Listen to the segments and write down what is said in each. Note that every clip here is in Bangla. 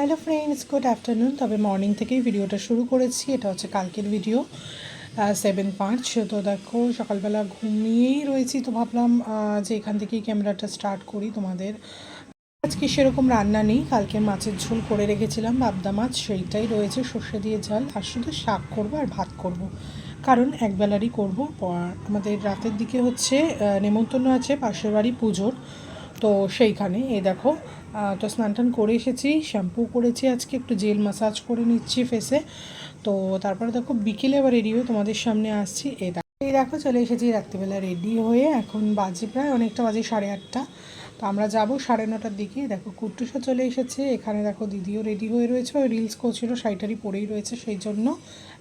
হ্যালো ফ্রেন্ডস গুড আফটারনুন তবে মর্নিং থেকেই ভিডিওটা শুরু করেছি। এটা হচ্ছে কালকের ভিডিও সেভেন পাঁচ। তো দেখো, সকালবেলা ঘুমিয়েই রয়েছি তো ভাবলাম যে এখান থেকেই ক্যামেরাটা স্টার্ট করি তোমাদের। আজকে সেরকম রান্না নেই, কালকে মাছের ঝোল করে রেখেছিলাম বাবদা মাছ, সেইটাই রয়েছে, সর্ষে দিয়ে ঝাল। আর শুধু শাক করব আর ভাত করব। কারণ একবেলারই করব আমাদের রাতের দিকে হচ্ছে নেমন্তন্ন আছে পাশের বাড়ি পুজোর। তো সেইখানে এই দেখো তো স্নান টান করে এসেছি, শ্যাম্পু করেছি আজকে, একটু জেল মাসাজ করে নিচ্ছি ফেসে তো তারপরে দেখো, বিকেলে আবার রেডি হয়ে তোমাদের সামনে আসছি এই দেখো। এই দেখো, চলে এসেছি রাত্রিবেলা রেডি হয়ে, এখন বাজে প্রায় অনেকটা বাজে সাড়ে আটটা। তো আমরা যাব সাড়ে নটার দিকে। দেখো কুট্টুসা চলে এসেছে। এখানে দেখো দিদিও রেডি হয়ে রয়েছে। ওই রিলস করছিল, শাড়িটারি পরেই রয়েছে সেই জন্য।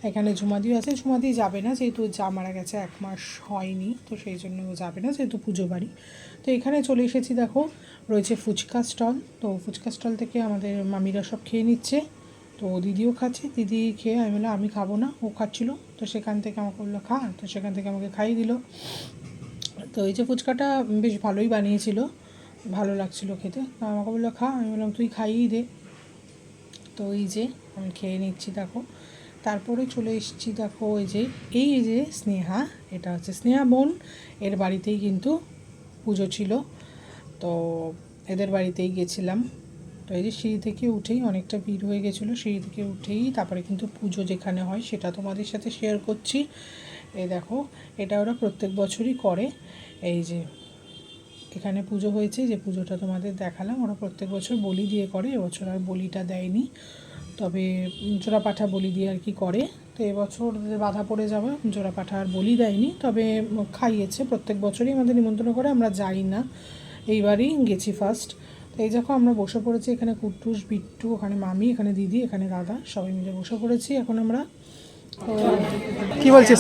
এখানে ঝুমাদিও আছে। ঝুমাদি যাবে না, যেহেতু যা মারা গেছে এক মাস হয়নি, তো সেই জন্য ও যাবে না, যেহেতু পুজো বাড়ি। তো এখানে চলে এসেছি দেখো, রয়েছে ফুচকা স্টল তো ফুচকা স্টল থেকে আমাদের মামিরা সব খেয়ে নিচ্ছে। তো দিদিও খাচ্ছে, দিদি খেয়ে আমি বললাম, আমি খাব না। ও খাচ্ছিলো। তো সেখান থেকে আমাকে বলল, খা। তো সেখান থেকে আমাকে খাইয়ে দিল। তো এই যে ফুচকাটা বেশ ভালোই বানিয়েছিল। ভালো লাগছিল খেতে। তো আমাকে বলল, খা। আমি বললাম, তুই খাইয়েই দে। তো এই যে আমি খেয়ে নিচ্ছি, দেখো। তারপরে চলে এসেছি, দেখো এই যে এই যে স্নেহা, এটা হচ্ছে স্নেহা বোন। এর বাড়িতেই কিন্তু পুজো ছিল। তো এদের বাড়িতেই গেছিলাম। তো এই যে সিঁড়ি থেকে উঠেই অনেকটা ভিড় হয়ে গেছিল। সিঁড়ি থেকে উঠেই তারপরে কিন্তু পুজো যেখানে হয় সেটা তোমাদের সাথে শেয়ার করছি। এই দেখো, এটা ওরা প্রত্যেক বছরই করে। এই যে এখানে পুজো হয়েছে যে পুজোটা তোমাদের দেখালাম। ওরা প্রত্যেক বছর বলি দিয়ে করে এবছর আর বলিটা দেয়নি। তবে জোড়া পাঠা বলি দিয়ে আর কি করে। তো এবছর বাধা পড়ে যাবে জোড়া পাঠা আর বলি দেয়নি। তবে খাইয়েছে প্রত্যেক বছরই আমাদের নিমন্ত্রণ করে আমরা যাই না। এইবারই গেছি ফার্স্ট তো এই দেখো আমরা বসে পড়েছি এখানে কুটুস বিট্টু ওখানে মামি এখানে দিদি এখানে দাদা সবাই মিলে বসে পড়েছি। এখন আমরা তো কি বলছিস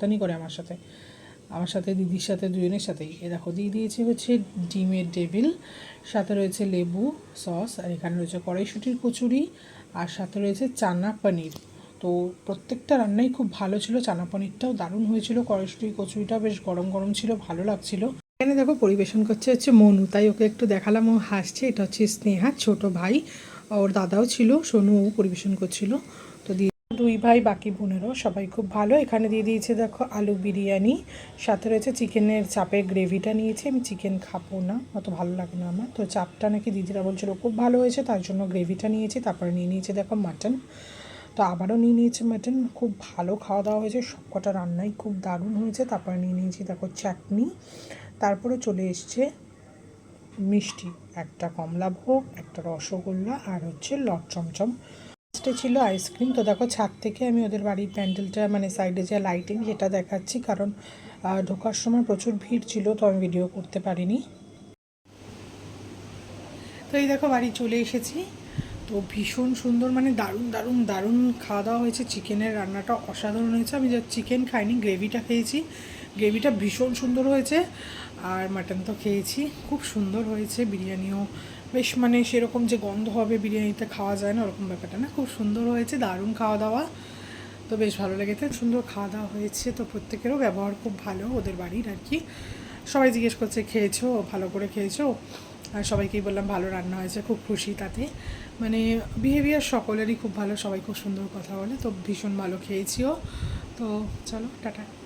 শয়তান করে আমার সাথে। আমার সাথে দিদির সাথে, দুজনের সাথেই। এ দেখো, দিয়ে দিয়েছে হচ্ছে ডিমের ডেভিল সাথে রয়েছে লেবু, সস, আর এখানে রয়েছে কড়াইশুটির কচুরি, আর সাথে রয়েছে চানা পনির। তো প্রত্যেকটা রান্নাই খুব ভালো ছিল, চানা পনিরটাও দারুণ হয়েছিল, কড়াইশুটির কচুরিটাও বেশ গরম গরম ছিল, ভালো লাগছিল। এখানে দেখো, পরিবেশন করছে হচ্ছে মনু, তাই ওকে একটু দেখালাম, ও হাসছে। এটা হচ্ছে স্নেহা, ছোট ভাই। ওর দাদাও ছিল, সোনু ও পরিবেশন করছিল। তো দিয়ে দুই ভাই, বাকি বোনেরও সবাই খুব ভালো। এখানে দিয়ে দিয়েছে, দেখো, আলু বিরিয়ানি। সাথে রয়েছে চিকেনের চাপের গ্রেভিটা নিয়েছি। আমি চিকেন খাব না, অত ভালো লাগে না আমার। তো চাপটা নাকি দিদিরা বলছিল, খুব ভালো হয়েছে, তার জন্য গ্রেভিটা নিয়েছি। তারপরে নিয়ে নিয়েছে, দেখো, মাটন। তো আবারও নিয়ে নিয়েছি মাটন। খুব ভালো খাওয়া দাওয়া হয়েছে সব কটা রান্নাই খুব দারুণ হয়েছে। তারপরে নিয়ে নিয়েছি, দেখো, চাটনি। তারপরে চলে এসছে মিষ্টি। একটা কমলাভোগ একটা রসগোল্লা আর হচ্ছে লট চমচম। লাস্টে ছিল আইসক্রিম তো দেখো ছাদ থেকে আমি ওদের বাড়ির প্যান্ডেলটা মানে সাইডে যে লাইটিং সেটা দেখাচ্ছি, কারণ ঢোকার সময় প্রচুর ভিড় ছিল, তো আমি ভিডিও করতে পারিনি। তো এই দেখো বাড়ি চলে এসেছি। তো ভীষণ সুন্দর মানে দারুণ দারুণ দারুণ খাওয়া দাওয়া হয়েছে। চিকেনের রান্নাটা অসাধারণ হয়েছে। আমি যা চিকেন খাইনি গ্রেভিটা খেয়েছি। গ্রেভিটা ভীষণ সুন্দর হয়েছে। আর মাটন তো খেয়েছি। খুব সুন্দর হয়েছে, বিরিয়ানিও বেশ মানে সেরকম যে গন্ধ হবে বিরিয়ানিতে খাওয়া যায় না, ওরকম ব্যাপারটা না। খুব সুন্দর হয়েছে, দারুণ খাওয়া দাওয়া। তো বেশ ভালো লেগেছে, সুন্দর খাওয়া দাওয়া হয়েছে। তো প্রত্যেকেরও ব্যবহার খুব ভালো ওদের বাড়ির আর কি। সবাই জিজ্ঞেস করছে, খেয়েছো? ভালো করে খেয়েছো? আর সবাইকেই বললাম, ভালো রান্না হয়েছে, খুব খুশি তাতে। মানে বিহেভিয়ার সকলেরই খুব ভালো, সবাই খুব সুন্দর কথা বলে, তো ভীষণ ভালো খেয়েছিও। তো চলো, টাটা।